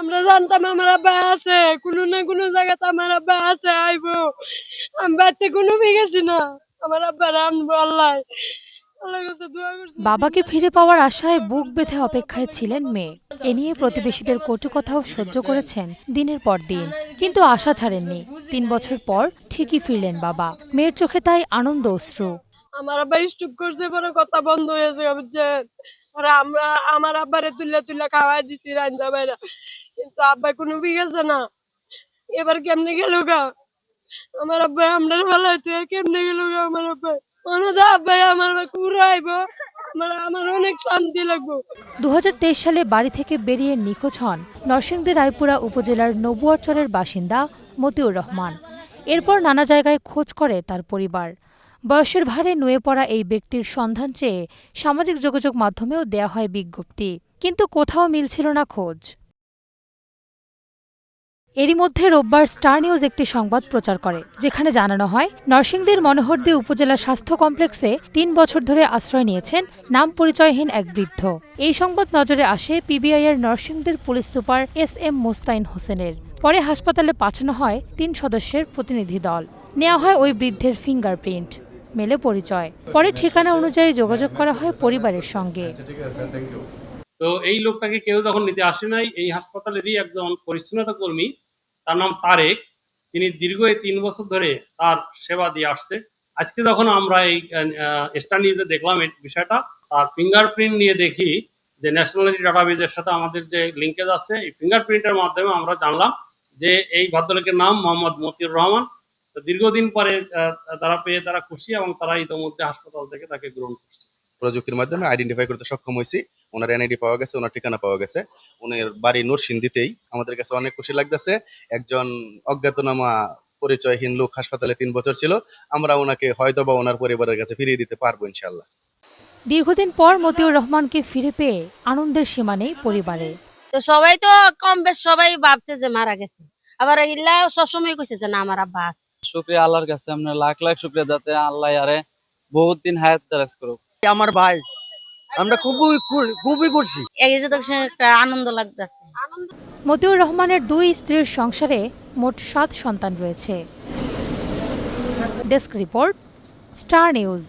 আমরা জানতাম আমার আব্বা আছে কোনো না কোনো জায়গাতে আমার আব্বা আছে আইবো। আমি বাড়িতে কোনো গেছি না। আমার আব্বা আনব আল্লাহ। বাবাকে ফিরে পাওয়ার আশায় বুক বেঁধে অপেক্ষায় ছিলেন মেয়ে। এ নিয়ে প্রতিবেশীদের কটু কথাও সহ্য করেছেন দিনের পর দিন। কিন্তু আশা ছাড়েননি। তিন বছর পর ঠিকই ফিরলেন বাবা। মেয়ের চোখে তাই আনন্দ অশ্রু। আমার আব্বা স্টুপ করছে পরে কথা বন্ধ হয়েছে বুঝছেন আমরা, আমার আব্বারে খাওয়াই দিছি বাইরা কিন্তু আব্বা কোনো না। এবার কেমনে গেল গা? আমার কেমনে গেল গা আমার সালে বাড়ি থেকে বেরিয়ে নিখোঁজ হন নরসিংদী রায়পুরা উপজেলার নবুয়ারচরের বাসিন্দা মতিউর রহমান। এরপর নানা জায়গায় খোঁজ করে তার পরিবার। বয়সের ভারে নুয়ে পড়া এই ব্যক্তির সন্ধান চেয়ে সামাজিক যোগাযোগ মাধ্যমেও দেয়া হয় বিজ্ঞপ্তি। কিন্তু কোথাও মিলছিল না খোঁজ। এরই মধ্যে রোববার স্টার নিউজ একটি সংবাদ প্রচার করে, যেখানে জানানো হয়, নরসিংদীর মনোহরদী উপজেলা স্বাস্থ্য কমপ্লেক্সে তিন বছর ধরে আশ্রয় নিয়েছেন নাম পরিচয়হীন এক বৃদ্ধ। এই সংবাদ নজরে আসে পিবিআই এর নরসিংদীর police super S M Mostain হোসেনের। পরে হাসপাতালে পাঠানো হয় তিন সদস্যের প্রতিনিধি দল। নেওয়া হয় ওই বৃদ্ধের ফিঙ্গারপ্রিন্ট। মেলে পরিচয়। পরে ঠিকানা অনুযায়ী যোগাযোগ করা হয় পরিবারের সঙ্গে। তো এই লোকটাকে কেউ যখন নিতে আসে নাই এই হাসপাতালেরই একজন পরিচ্ছন্নতা কর্মী তার নাম তারেক। তিনি দীর্ঘ এই তিন বছর ধরে তার সেবা দিয়ে আসছে। আজকে যখন আমরা এই স্টার নিউজে দেখলাম এই বিষয়টা তার ফিঙ্গারপ্রিন্ট নিয়ে দেখি যে ন্যাশনালিটি ডাটাবেজের সাথে আমাদের যে লিঙ্কেজ আছে এই ফিঙ্গারপ্রিন্টের মাধ্যমে আমরা জানলাম যে এই ভদ্রলোকের নাম মোহাম্মদ মতিউর রহমান। দীর্ঘদিন পরে তারা পেয়ে তারা খুশি এবং তারা ইতিমধ্যে হাসপাতাল থেকে তাকে গ্রহণ করছে। প্রযুক্তির মাধ্যমে আইডেন্টিফাই করতে সক্ষম হয়েছি। ওনার এনআইডি পাওয়া গেছে ওনার ঠিকানা পাওয়া গেছে। ওনার বাড়ি নরসিংদীতেই। আমাদের কাছে অনেক খুশি লাগতেছে। একজন অজ্ঞাতনামা পরিচয়হীন লোক হাসপাতালে তিন বছর ছিল। আমরা ওনাকে হয়তো বা ওনার পরিবারের কাছে ফিরিয়ে দিতে পারব ইনশাল্লাহ দীর্ঘদিন পর মতিউর রহমানকে ফিরে পেয়ে আনন্দের সীমা নেই পরিবারে তো সবাই তো কম বেশ সবাই ভাবছে যে মারা গেছে। আবার ইল্লা সবসময় কইছে যে না আমার আব্বা আছে। শুক্রিয়া আল্লাহর কাছে আমরা লাখ লাখ শুক্রিয়া যাতে আল্লাহ আরে বহুত দিন হায়াত দারাজ করুক। আমার ভাই আমরা খুবই খুবই খুশি। এই যে তো একটা আনন্দ লাগতেছে। মতিউর রহমানের দুই স্ত্রীর সংসারে মোট সাত সন্তান রয়েছে। Desk report star news.